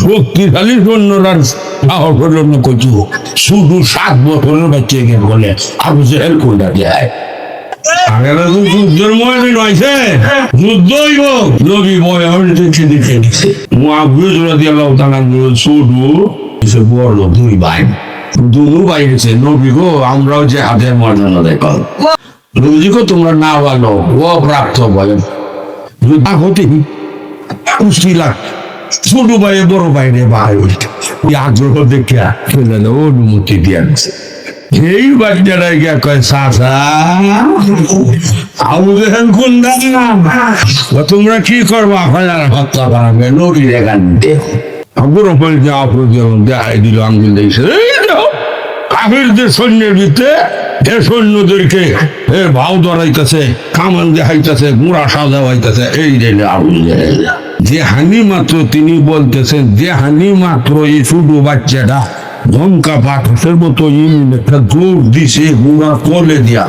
শক্তিশালী সৈন্যরা সাহস হলো না কচু। শুধু সাত বছরের বাচ্চাকে বলে আবু জেহেল কোনটা দেয় আগেরা তো যুদ্ধের ময়দান হয়েছে যুদ্ধই হোক নবী বয়ান দেখে দেখে দিছে মুআবিদ রাদিয়াল্লাহু তাআলা শুধু সে বড় দুই ভাই। দুনু ভাই গেছে। নবী গো আমরাও যে হাতের মর্যাদা দেখো নবীজি গো তোমরা না ভালো। ও প্রাপ্ত বলেন। যুদ্ধ হতে কুস্তি লাগ ছোট ভাই বড় ভাই রে ভাই এই আগ্রহ দেখে অনুমতি দিয়ে এই বাচ্চারা গিয়া কয় সাসা তোমরা কি করবা? ফাজার হত্যা প্রয়োজন দেখাই দিল আঙ্গুল দিয়েছে কাফিরদের সৈন্যের ভিতরে এ সৈন্যদেরকে এ ভাও ধরাইতেছে কামান দেখাইতেছে গুড়া সাজা হইতেছে, এই জেলে আগুন যে হানি মাত্র তিনি বলতেছেন, যে হানি মাত্র এই ছোট বাচ্চাটা ধমকা পাঠের মতো ইমিন একটা জোর দিছে গুড়া কলে দিয়া।